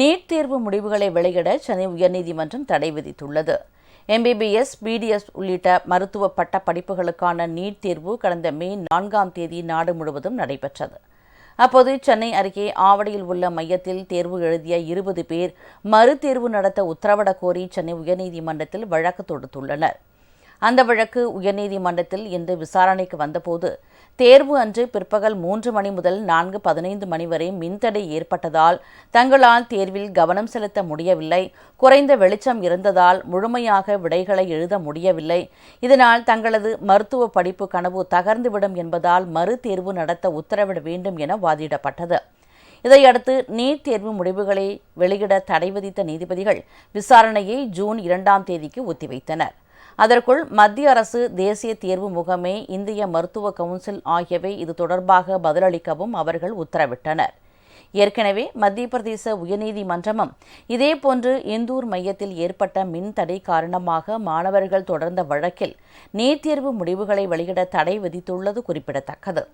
NEET தேர்வு முடிவுகளை வெளியிட சென்னை உயர்நீதிமன்றம் தடை விதித்துள்ளது. எம்பிபிஎஸ் பிடிஎஸ் உள்ளிட்ட மருத்துவ பட்ட படிப்புகளுக்கான நீட் தேர்வு கடந்த மே நான்காம் தேதி நாடு முழுவதும் நடைபெற்றது. அப்போது சென்னை அருகே ஆவடியில் உள்ள மையத்தில் தேர்வு எழுதிய இருபது பேர் மறுதேர்வு நடத்த உத்தரவிடக் கோரி சென்னை உயர்நீதிமன்றத்தில் வழக்கு தொடுத்துள்ளனர். அந்த வழக்கு உயர்நீதிமன்றத்தில் இன்று விசாரணைக்கு வந்தபோது தேர்வு அன்று பிற்பகல் மூன்று மணி முதல் நான்கு பதினைந்து மணி வரை மின்தடை ஏற்பட்டதால் தங்களால் தேர்வில் கவனம் செலுத்த முடியவில்லை. குறைந்த வெளிச்சம் இருந்ததால் முழுமையாக விடைகளை எழுத முடியவில்லை. இதனால் தங்களது மருத்துவ படிப்பு கனவு தகர்ந்துவிடும் என்பதால் மறு தேர்வு நடத்த உத்தரவிட வேண்டும் என வாதிடப்பட்டது. இதையடுத்து நீட் தேர்வு முடிவுகளை வெளியிட தடை விதித்த நீதிபதிகள் விசாரணையை ஜூன் இரண்டாம் தேதிக்கு ஒத்திவைத்தனர். அதற்குள் மத்திய அரசு தேசிய தேர்வு முகமை இந்திய மருத்துவ கவுன்சில் ஆகியவை இது தொடர்பாக பதிலளிக்கவும் அவர்கள் உத்தரவிட்டனர். ஏற்கனவே மத்திய பிரதேச உயர்நீதிமன்றமும் இதேபோன்று இந்தூர் மையத்தில் ஏற்பட்ட மின் தடை காரணமாக மாணவர்கள் தொடர்ந்த வழக்கில் நீட் தேர்வு முடிவுகளை வெளியிட தடை விதித்துள்ளது குறிப்பிடத்தக்கது.